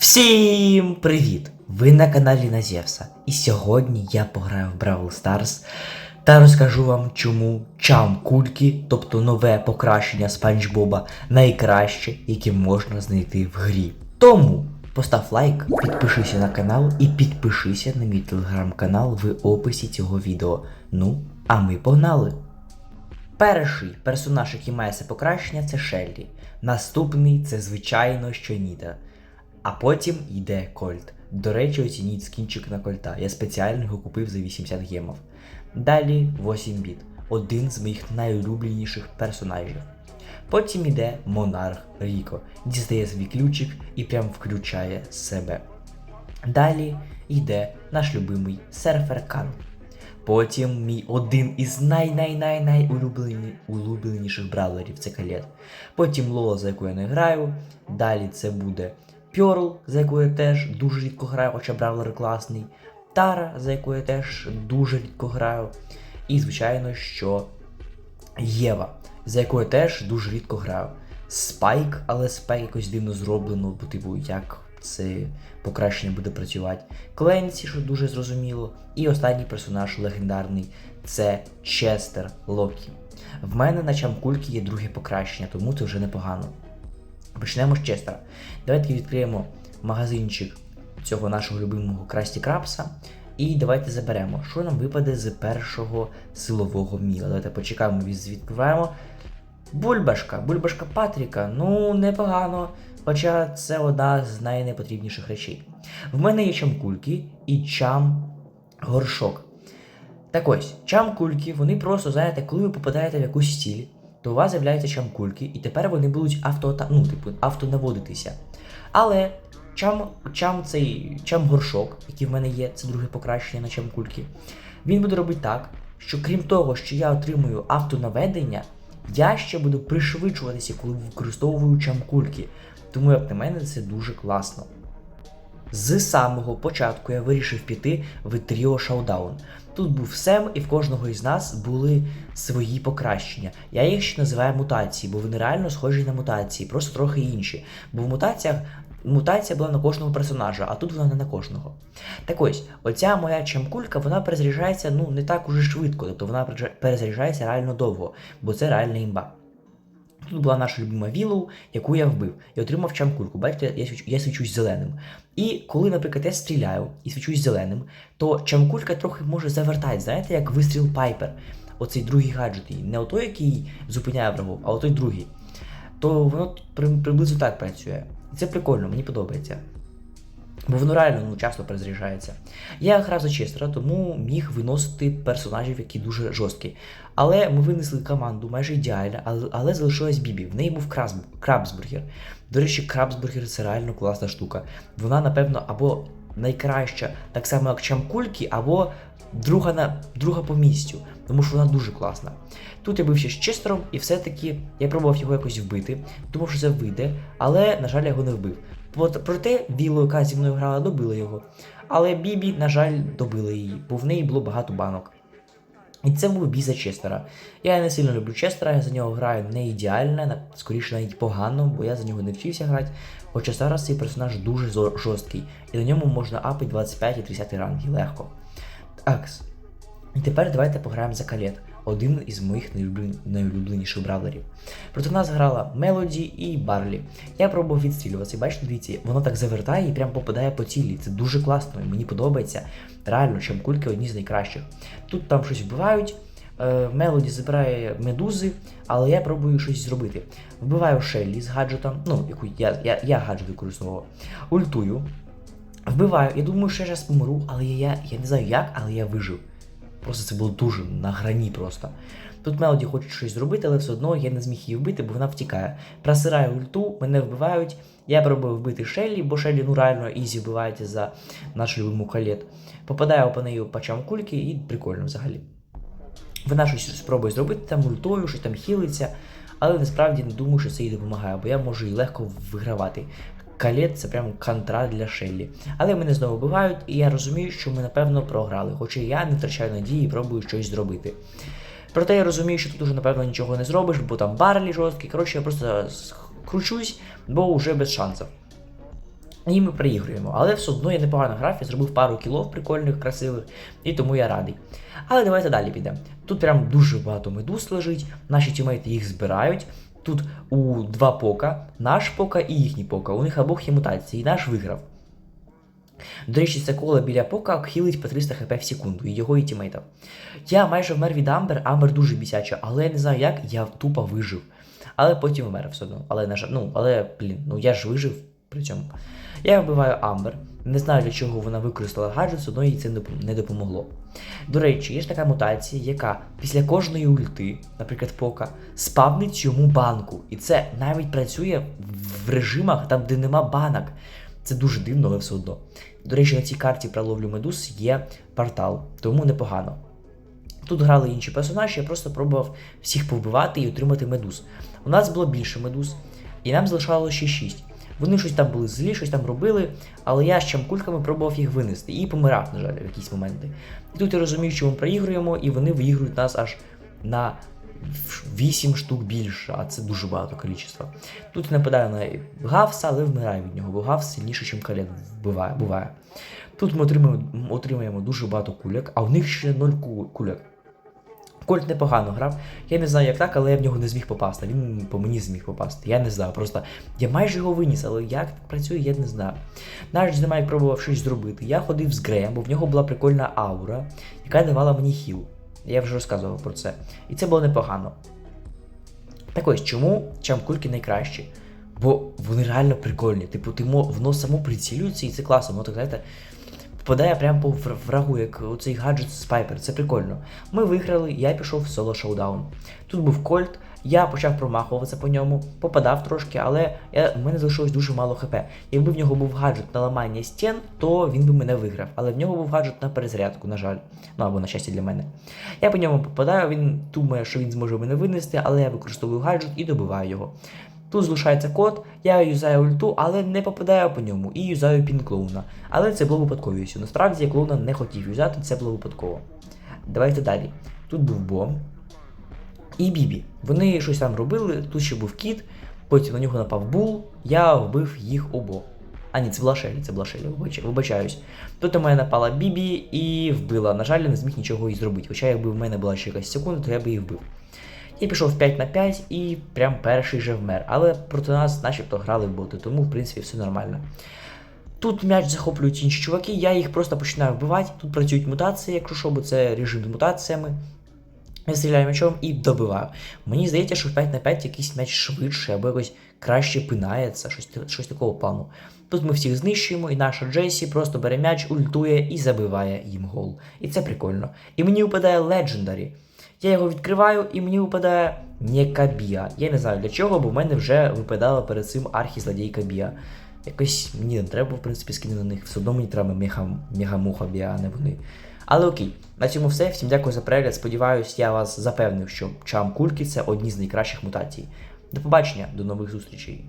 Всім привіт! Ви на каналі Назєвса. І сьогодні я пограю в Brawl Stars та розкажу вам, чому чам кульки, тобто нове покращення Спанч Боба, найкраще, яке можна знайти в грі. Тому постав лайк, підпишися на канал і підпишися на мій телеграм-канал в описі цього відео. Ну, а ми погнали! Перший персонаж, який має це покращення, це Шеллі. Наступний це, звичайно, що Ніда. А потім йде Кольт. До речі, оцініть скінчик на кольта. Я спеціально його купив за 80 гемов. Далі 8 біт. Один з моїх найулюбленіших персонажів. Потім йде Монарх Ріко, дістає свій ключик і прям включає себе. Далі йде наш любимий серфер Кан. Потім мій один із най-най-най-най улюбленіших бравлерів це Калет. Потім Лола, за яку я не граю. Далі це буде Пьорл, за яку я теж дуже рідко граю, хоча бравлер класний. Тара, за яку я теж дуже рідко граю. І, звичайно, що Єва, за яку я теж дуже рідко граю. Спайк, але спайк якось дивно зроблено, бо типу, як це покращення буде працювати. Кленсі, що дуже зрозуміло. І останній персонаж легендарний це Честер Локі. В мене на чамкульки є друге покращення, тому це вже непогано. Почнемо з Честера. Давайте відкриємо магазинчик цього нашого любимого Красті Крабса. І давайте заберемо, що нам випаде з першого силового міла. Давайте почекаємо, від- відкриваємо. Бульбашка, бульбашка Патріка. Ну, непогано. Хоча це одна з найнепотрібніших речей. В мене є чамкульки і чам горшок. Так ось, чамкульки, вони просто, знаєте, коли ви попадаєте в якусь стіль, то у вас з'являються чамкульки, і тепер вони будуть авто, ну, типу, автонаводитися. Але чам, чам цей чам горшок, який в мене є, це друге покращення на чамкульки, він буде робити так, що крім того, що я отримую автонаведення, я ще буду пришвидшуватися, коли використовую чамкульки. Тому, як на мене, це дуже класно. З самого початку я вирішив піти в Тріо Шаудаун. Тут був Сем, і в кожного із нас були свої покращення. Я їх ще називаю мутації, бо вони реально схожі на мутації, просто трохи інші. Бо в мутаціях мутація була на кожного персонажа, а тут вона не на кожного. Так ось, оця моя чамкулька, вона перезаряджається ну не так уже швидко, тобто вона перезаряджається реально довго, бо це реальна імба. Тут була наша любима Вілоу, яку я вбив, і отримав чамкульку. Бачите, я, свіч- я свічусь зеленим. І коли, наприклад, я стріляю і свічусь зеленим, то чамкулька трохи може завертати, знаєте, як вистріл Пайпер. Оцей другий гаджет, її. не отой, який зупиняє врагов, а отой другий. То воно при- приблизно так працює. І це прикольно, мені подобається. Бо воно реально ну, часто перезаряджається. Я грав за Честера, тому міг виносити персонажів, які дуже жорсткі. Але ми винесли команду майже ідеально, але, але залишилась Бібі. В неї був Крабсбургер. До речі, Крабсбургер це реально класна штука. Вона, напевно, або найкраща, так само як Чамкульки, або друга, на, друга по місцю, тому що вона дуже класна. Тут я бився з чистером, і все-таки я пробував його якось вбити, думав, що це вийде, але, на жаль, я його не вбив. От, проте Віло, яка зі мною грала, добила його. Але Бібі, на жаль, добила її, бо в неї було багато банок. І це був бій за Честера. Я не сильно люблю Честера, я за нього граю не ідеально, скоріше навіть погано, бо я за нього не вчився грати. Хоча зараз цей персонаж дуже жорсткий, і на ньому можна апити 25 і 30 ранги легко. Так, І тепер давайте пограємо за Калет, один із моїх найулюбленіших бравлерів. Проти нас грала Мелоді і Барлі. Я пробував відстрілюватися. Бачите, дивіться, воно так завертає і прям попадає по цілі. Це дуже класно, і мені подобається. Реально, чим кульки одні з найкращих. Тут там щось вбивають. е, Мелоді забирає медузи, але я пробую щось зробити. Вбиваю Шеллі з гаджетом, ну, яку я, я, я гаджет використовував. Ультую. Вбиваю. Я думаю, що я зараз помру, але я, я, я не знаю як, але я вижив. Просто це було дуже на грані просто. Тут Мелоді хоче щось зробити, але все одно я не зміг її вбити, бо вона втікає. Просираю ульту, мене вбивають. Я пробую вбити Шеллі, бо Шеллі ну реально ізі вбивається за нашу любиму калет. Попадаю по неї по чам кульки і прикольно взагалі. Вона щось спробує зробити там ультою, щось там хілиться, але насправді не думаю, що це їй допомагає, бо я можу її легко вигравати. Калет це прям контра для Шеллі. Але мене знову вбивають, і я розумію, що ми напевно програли, хоча я не втрачаю надії і пробую щось зробити. Проте я розумію, що тут уже напевно нічого не зробиш, бо там барлі жорсткий. Коротше, я просто кручусь, бо вже без шансів. І ми приігруємо. Але все одно я непогано грав, зробив пару кілов прикольних, красивих, і тому я радий. Але давайте далі підемо. Тут прям дуже багато медуз лежить, наші тімейти їх збирають. Тут у два пока, наш пока і їхній пока. У них обох є мутації, і наш виграв. До речі, це коло біля пока хілить по 300 хп в секунду, і його і тімейта. Я майже вмер від Амбер, Амбер дуже бісяча, але я не знаю як, я тупо вижив. Але потім вмер все одно. Але, ну, але, блін, ну я ж вижив при цьому. Я вбиваю Амбер. Не знаю для чого вона використала гаджет, одно їй це не допомогло. До речі, є ж така мутація, яка після кожної ульти, наприклад, пока, спавнить йому банку. І це навіть працює в режимах, там, де нема банок. Це дуже дивно, але все одно. До речі, на цій карті про ловлю медуз є портал, тому непогано. Тут грали інші персонажі, я просто пробував всіх повбивати і отримати медуз. У нас було більше медуз, і нам залишалося ще 6. Вони щось там були злі, щось там робили, але я з чамкульками пробував їх винести і помирав, на жаль, в якісь моменти. І тут я розумію, що ми проігруємо, і вони виігрують нас аж на 8 штук більше, а це дуже багато кількість. Тут я нападаю на Гавса, але вмираю від нього, бо Гавс сильніше, ніж Калет буває. Тут ми отримуємо, отримуємо дуже багато куляк, а у них ще 0 ку- куляк. Кольт непогано грав. Я не знаю, як так, але я в нього не зміг попасти. Він по мені зміг попасти. Я не знаю. Просто я майже його виніс, але як так працює, я не знаю. Наш Динамайк пробував щось зробити. Я ходив з Греєм, бо в нього була прикольна аура, яка давала мені хіл. Я вже розказував про це. І це було непогано. Так ось, чому чамкульки найкращі? Бо вони реально прикольні. Типу, ти воно само прицілюється і це класно. Воно так, знаєте, попадає прямо по врагу, як оцей гаджет з Пайпер. Це прикольно. Ми виграли, я пішов в соло шоудаун. Тут був Кольт, я почав промахуватися по ньому, попадав трошки, але я, в мене залишилось дуже мало хп. Якби в нього був гаджет на ламання стін, то він би мене виграв. Але в нього був гаджет на перезарядку, на жаль. Ну або на щастя для мене. Я по ньому попадаю, він думає, що він зможе мене винести, але я використовую гаджет і добиваю його. Тут залишається код, я юзаю ульту, але не попадаю по ньому і юзаю пін клоуна. Але це було випадковістю. Насправді я клоуна не хотів юзати, це було випадково. Давайте далі. Тут був бом і Бібі. Вони щось там робили, тут ще був кіт, потім на нього напав бул, я вбив їх обох. А ні, це була Шелі, це була Шелі, вибачаюсь. Тут у мене напала Бібі і вбила. На жаль, я не зміг нічого їй зробити. Хоча якби в мене була ще якась секунда, то я би її вбив. Я пішов 5 на 5 і прям перший же вмер. Але проти нас начебто грали боти, тому в принципі все нормально. Тут м'яч захоплюють інші чуваки, я їх просто починаю вбивати. Тут працюють мутації, якщо що, бо це режим з мутаціями. Я стріляю м'ячом і добиваю. Мені здається, що в 5 на 5 якийсь м'яч швидше або якось краще пинається, щось, щось такого плану. Тут ми всіх знищуємо, і наша Джесі просто бере м'яч, ультує і забиває їм гол. І це прикольно. І мені випадає Legendary. Я його відкриваю, і мені випадає Некабія. Я не знаю для чого, бо в мене вже випадала перед цим архізлодійка Біа. Якось мені не треба, в принципі, скинути на них. Все одно мені треба мега, мегамуха Біа, а не вони. Але окей, на цьому все. Всім дякую за перегляд. Сподіваюсь, я вас запевнив, що чам кульки це одні з найкращих мутацій. До побачення, до нових зустрічей.